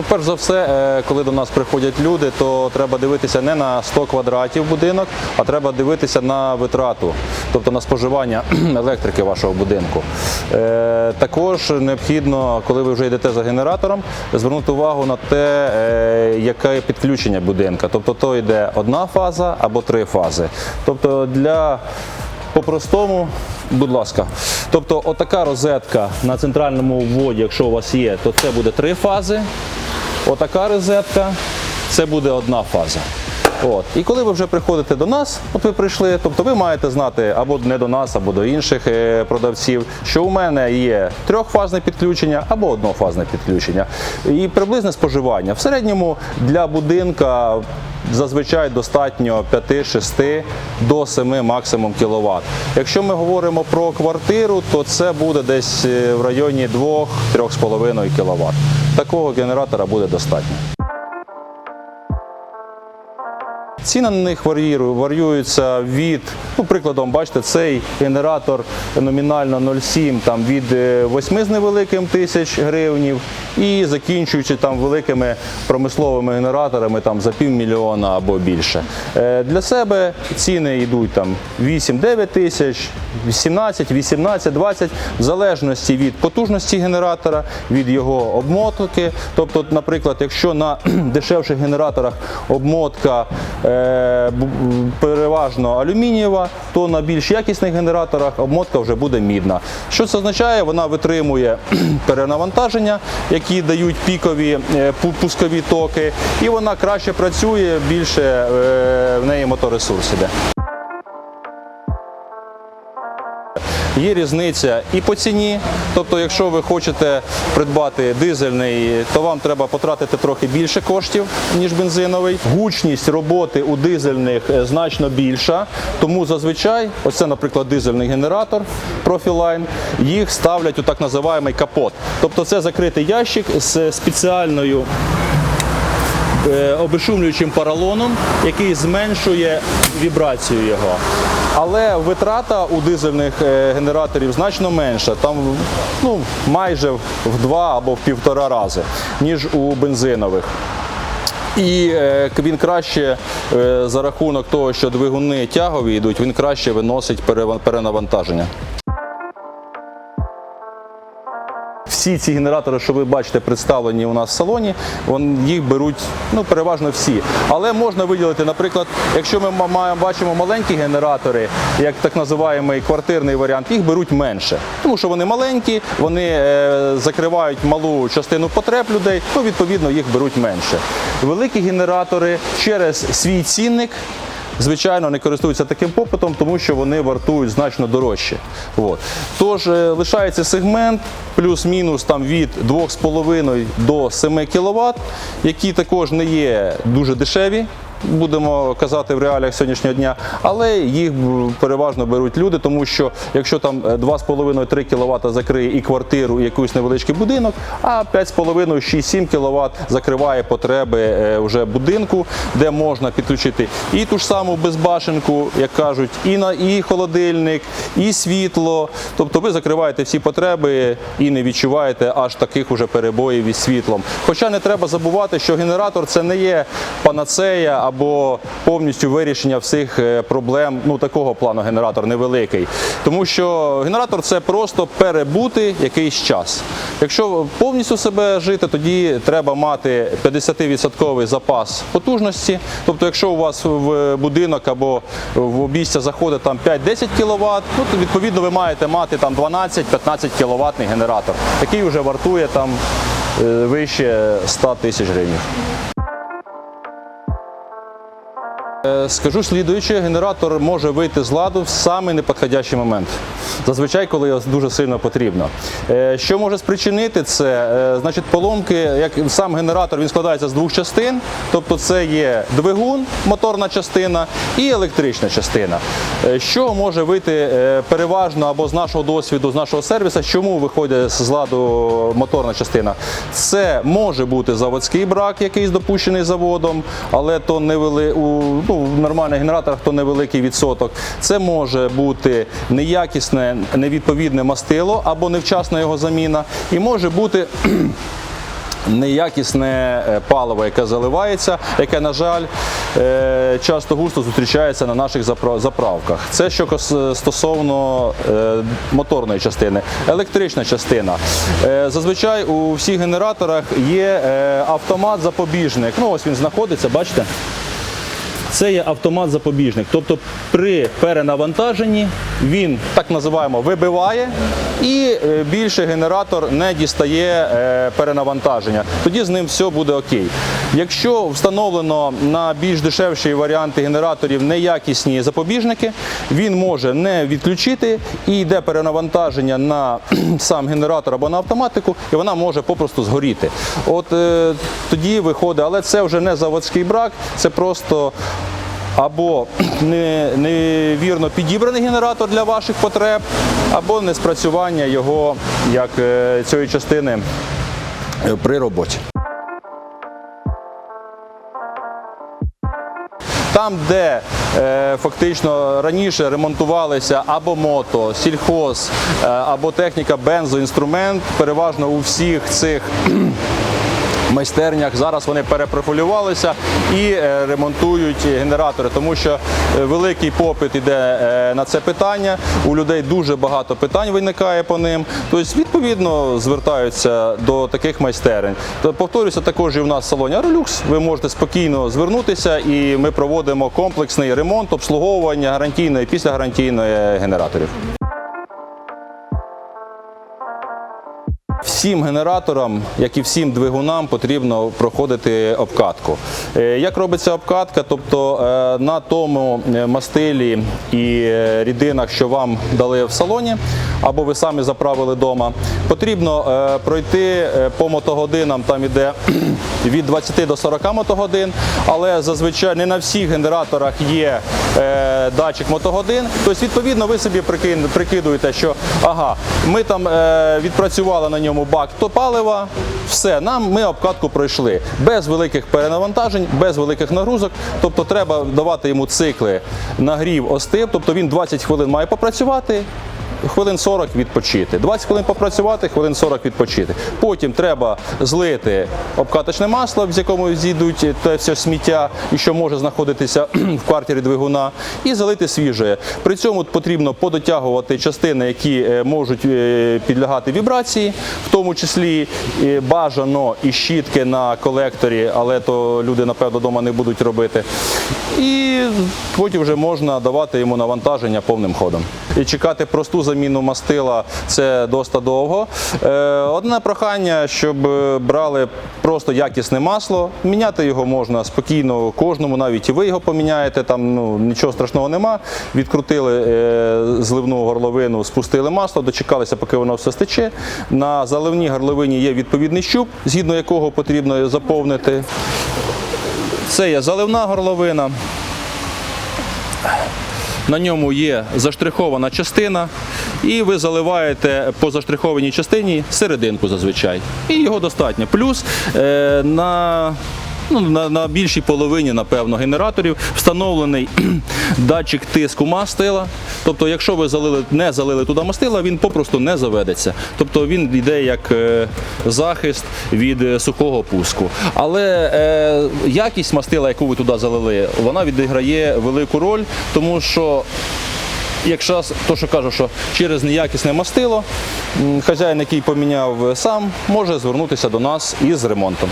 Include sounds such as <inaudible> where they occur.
Ну, перш за все, е, коли до нас приходять люди, то треба дивитися не на 100 квадратів будинок, а треба дивитися на витрату, тобто на споживання <clears throat> електрики вашого будинку. Е, Також необхідно, коли ви вже йдете за генератором, звернути увагу на те, е, яке підключення будинка. Тобто то йде одна фаза або три фази. Тобто для по-простому, будь ласка. Тобто, отака розетка на центральному вводі, якщо у вас є, то це буде три фази. Отака розетка, це буде одна фаза. От. І коли ви вже приходите до нас, от ви прийшли, тобто ви маєте знати або не до нас, або до інших е, продавців, що у мене є трьохфазне підключення або однофазне підключення. І приблизне споживання. В середньому для будинка зазвичай достатньо 5-6 до 7 максимум кВт. Якщо ми говоримо про квартиру, то це буде десь е, в районі 2-3,5 кВт. Такого генератора буде достатньо. Ціни на них варіюють- варіюються від, ну, прикладом, бачите, цей генератор номінально 0,7 там, від е, 8 з невеликим тисяч гривнів і закінчуючи там великими промисловими генераторами там, за півмільйона або більше. Е, Для себе ціни йдуть там 8-9 тисяч, 18, 18, 20, в залежності від потужності генератора, від його обмотки. Тобто, наприклад, якщо на <clears throat> дешевших генераторах обмотка е, переважно алюмінієва, то на більш якісних генераторах обмотка вже буде мідна. Що це означає? Вона витримує <clears throat> перенавантаження, які дають пікові е, пускові токи, і вона краще працює, більше е, в неї моторесурс іде. Є різниця і по ціні. Тобто, якщо ви хочете придбати дизельний, то вам треба потратити трохи більше коштів, ніж бензиновий. Гучність роботи у дизельних е, значно більша, тому зазвичай, оце, наприклад, дизельний генератор Profiline, їх ставлять у так називаємий капот. Тобто це закритий ящик з спеціальною обешумлюючим поролоном, який зменшує вібрацію його. Але витрата у дизельних е, генераторів значно менша, там ну, майже в два або в півтора рази, ніж у бензинових. І е, він краще е, за рахунок того, що двигуни тягові йдуть, він краще виносить перенавантаження. Всі ці генератори, що ви бачите, представлені у нас в салоні, їх беруть ну, переважно всі. Але можна виділити, наприклад, якщо ми маємо, бачимо маленькі генератори, як так називаємо квартирний варіант, їх беруть менше. Тому що вони маленькі, вони е, закривають малу частину потреб людей, ну, відповідно, їх беруть менше. Великі генератори через свій цінник звичайно, не користуються таким попитом, тому що вони вартують значно дорожче. От. Тож е, лишається сегмент плюс-мінус там від 2,5 до 7 кВт, які також не є дуже дешеві. Будемо казати в реаліях сьогоднішнього дня, але їх переважно беруть люди, тому що якщо там е, 2,5-3 кВт закриє і квартиру, і якийсь невеличкий будинок, а 5,5-6-7 кВт закриває потреби е, вже будинку, де можна підключити і ту ж саму безбашенку, як кажуть, і на і холодильник, і світло. Тобто ви закриваєте всі потреби і не відчуваєте аж таких уже перебоїв із світлом. Хоча не треба забувати, що генератор це не є панацея або повністю вирішення всіх е, проблем. Ну такого плану генератор невеликий. Тому що генератор це просто перебути якийсь час. Якщо повністю себе жити, тоді треба мати 50% запас потужності. Тобто, якщо у вас в будинок або в обійстя заходить там 5-10 кВт, ну то відповідно ви маєте мати там 12-15 кВт генератор, який вже вартує там е, вище 100 тисяч гривень. Е, Скажу слідуюче, генератор може вийти з ладу в самий неподходящий момент. Зазвичай, коли його дуже сильно потрібно. Е, Що може спричинити це? Е, Значить, поломки, як сам генератор він складається з двох частин, тобто це є двигун, моторна частина і електрична частина. Що може вийти переважно або з нашого досвіду, з нашого сервісу, чому виходить з ладу моторна частина? Це може бути заводський брак, якийсь допущений заводом, але то невели... у ну, в нормальних генераторах то невеликий відсоток. Це може бути неякісне, невідповідне мастило або невчасна його заміна, і може бути <clears throat> неякісне е, паливо, яке заливається, яке, на жаль, е, часто густо зустрічається на наших заправках. Це що стосовно е, моторної частини. Електрична частина. Зазвичай у всіх генераторах є е, автомат-запобіжник. Ну, ось він знаходиться, бачите? Це є автомат-запобіжник. Тобто при перенавантаженні він так називаємо вибиває і е, більше генератор не дістає е, перенавантаження. Тоді з ним все буде окей. Якщо встановлено на більш дешевші варіанти генераторів неякісні запобіжники, він може не відключити і йде перенавантаження на <clears throat> сам генератор або на автоматику, і вона може попросту згоріти. От е, тоді виходить, але це вже не заводський брак, це просто або не- невірно підібраний генератор для ваших потреб, або неспрацювання його як е, цієї частини е, при роботі. Там, де е, фактично раніше ремонтувалися або мото, сільхоз, е, або техніка бензоінструмент, переважно у всіх цих майстернях зараз вони перепрофілювалися і е, ремонтують генератори, тому що е, великий попит іде е, на це питання. У людей дуже багато питань виникає по ним. Тобто, відповідно, звертаються до таких майстерень. То повторюся, також і в нас салоні Аролюкс. Ви можете спокійно звернутися, і ми проводимо комплексний ремонт, обслуговування гарантійної і післягарантійної генераторів. Всім генераторам, як і всім двигунам, потрібно проходити обкатку. Е, Як робиться обкатка? Тобто е, на тому е, мастилі і рідинах, що вам дали в салоні, або ви самі заправили вдома, потрібно пройти по мотогодинам, там іде <clears throat> від 20 до 40 мотогодин, але зазвичай не на всіх генераторах є датчик мотогодин. Тобто, відповідно, ви собі прикидуєте, що ага, ми там відпрацювали на ньому бак то палива, все, нам ми обкатку пройшли без великих перенавантажень, без великих нагрузок. Тобто треба давати йому цикли нагрів, остив, тобто він 20 хвилин має попрацювати. Хвилин 40 відпочити. 20 хвилин попрацювати, хвилин 40 відпочити. Потім треба злити обкаточне масло, з якому зійдуть те все сміття, і що може знаходитися <clears throat> в квартирі двигуна, і залити свіже. При цьому потрібно подотягувати частини, які е, можуть е, підлягати вібрації, в тому числі е, бажано і щітки на колекторі, але то люди, напевно, вдома не будуть робити. І потім вже можна давати йому навантаження повним ходом. І чекати просту заміну мастила це досить довго. Е, Одне прохання, щоб е, брали просто якісне масло. Міняти його можна спокійно кожному, навіть і ви його поміняєте, там ну, нічого страшного нема. Відкрутили е, зливну горловину, спустили масло, дочекалися, поки воно все стече. На заливній горловині є відповідний щуп, згідно якого потрібно заповнити. Це є заливна горловина. На ньому є заштрихована частина, і ви заливаєте по заштрихованій частині серединку зазвичай. І його достатньо. Плюс е, на, ну, на, на більшій половині, напевно, генераторів встановлений <clears throat> датчик тиску мастила. Тобто, якщо ви залили, не залили туди мастила, він попросту не заведеться. Тобто він йде як е, захист від е, сухого пуску. Але е, якість мастила, яку ви туди залили, вона відіграє велику роль, тому що Якщо то, що кажу, що через неякісне мастило, хазяїн, який поміняв сам, може звернутися до нас із ремонтом.